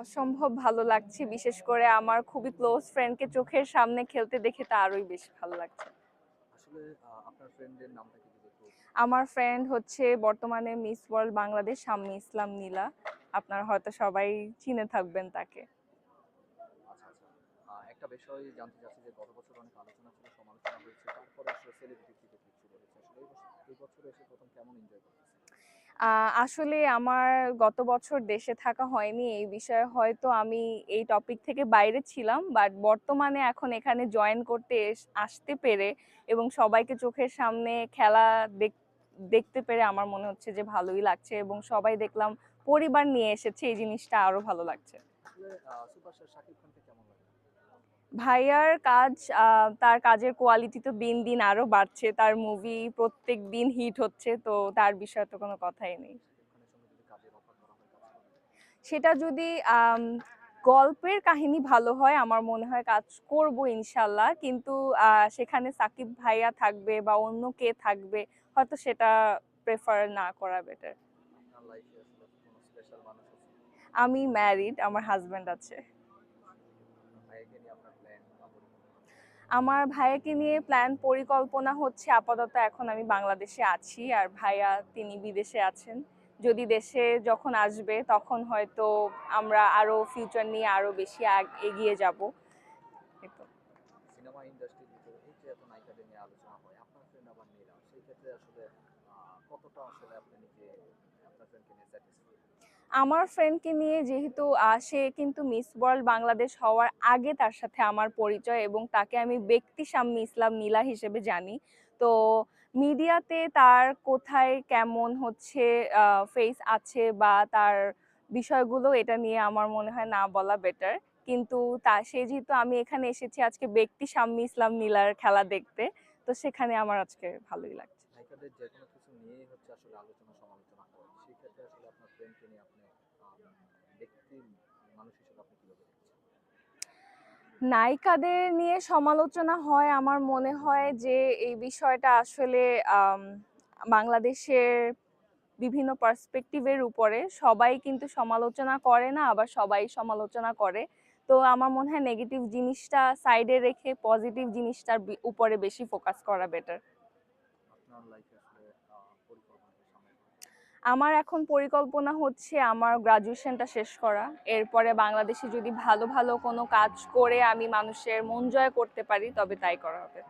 অসম্ভব ভালো লাগছে। বিশেষ করে আমার খুবই ক্লোজ ফ্রেন্ডকে চোখের সামনে খেলতে দেখে তা আরোই বেশি ভালো লাগছে। আমার ফ্রেন্ড হচ্ছে বর্তমানে মিস ওয়ার্ল্ড বাংলাদেশ শাম্মী ইসলাম নীলা। আপনার হয়তো সবাই চিনে থাকবেন তাকে। আচ্ছা আচ্ছা। একটা বিষয় জানতে চাচ্ছি যে গত বছর অনেক আলোচনা ছিল সমালোচনা হয়েছে। তারপরে আসলে সেলিব্রিটি ক্রিকেট আসলে এই বছর এসে প্রথম কেমন এনজয় করতেছেন? আহ, আসলে আমার গত বছর দেশে থাকা হয়নি, এই বিষয়ে হয়তো আমি এই টপিক থেকে বাইরে ছিলাম বাট বর্তমানে এখন এখানে জয়েন করতে আসতে পেরে এবং সবাইকে চোখের সামনে খেলা দেখ- দেখতে পেরে আমার মনে হচ্ছে যে ভালোই লাগছে এবং সবাই দেখলাম পরিবার নিয়ে এসেছে, এই জিনিসটা আরও ভালো লাগছে। ভাইয়ার কাজ তার কাজের কোয়ালিটি তো দিন দিন আরও বাড়ছে। তার মুভি প্রত্যেক দিন হিট হচ্ছে, তো তার বিষয়ে তো কোনো কথাই নেই। সেটা যদি গল্পের কাহিনী ভালো হয়, আমার মনে হয় কাজ করব ইনশাল্লাহ কিন্তু সেখানে সাকিব ভাইয়া থাকবে বা অন্য কে থাকবে, হয়তো সেটা প্রেফার না করা বেটার আমি ম্যারিড আমার হাজব্যান্ড আছে আপনার ভাইকে নিয়ে আপনার প্ল্যান বা পরিকল্পনা আমার ভাইয়াকে নিয়ে প্ল্যান পরিকল্পনা হচ্ছে, আপাতত এখন আমি বাংলাদেশে আছি আর ভাইয়া তিনি বিদেশে আছেন। যদি দেশে যখন আসবে, তখন হয়তো আমরা আরও ফিউচার নিয়ে আরও বেশি এগিয়ে যাব। সিনেমা এই যে এত নায়িকাদের নিয়ে আলোচনা হয়, আপনার সেই ক্ষেত্রে আসলে কতটা আসলে আপনি নিজে আপনার ফ্রেন্ডকে নিয়ে স্যাটিসফাই আমার ফ্রেন্ডকে নিয়ে যেহেতু সে কিন্তু মিস ওয়ার্ল্ড বাংলাদেশ হওয়ার আগে তার সাথে আমার পরিচয় এবং তাকে আমি ব্যক্তি সাম্মী ইসলাম নীলা হিসেবে জানি। তো মিডিয়াতে তার কোথায় কেমন হচ্ছে ফেস আছে বা তার বিষয়গুলো এটা নিয়ে আমার মনে হয় না বলা বেটার কিন্তু তা সে যেহেতু আমি এখানে এসেছি আজকে ব্যক্তি সাম্মী ইসলাম নীলার খেলা দেখতে তো সেখানে আমার আজকে ভালোই লাগছে নায়িকাদের যে কোনো কিছু নিয়েই হচ্ছে আসলে আলোচনা সমালোচনা হয় আসলে আপনার ফ্রেন্ডকে নিয়ে আপনি মানুষ হিসেবে আপনি কীভাবে দেখছেন? নায়িকাদের নিয়ে সমালোচনা হয় আমার মনে হয় যে এই বিষয়টা আসলে বাংলাদেশের বিভিন্ন পার্সপেক্টিভের উপরে সবাই কিন্তু সমালোচনা করে না আবার সবাই সমালোচনা করে। তো আমার মনে হয় নেগেটিভ জিনিসটা সাইডে রেখে পজিটিভ জিনিসটার উপরে বেশি ফোকাস করা বেটার আপনার লাইফে আমার এখন পরিকল্পনা হচ্ছে আমার গ্রাজুয়েশনটা শেষ করা। এরপরে বাংলাদেশে যদি ভালো ভালো কোনো কাজ করে আমি মানুষের মন জয় করতে পারি, তবে তাই করা হবে।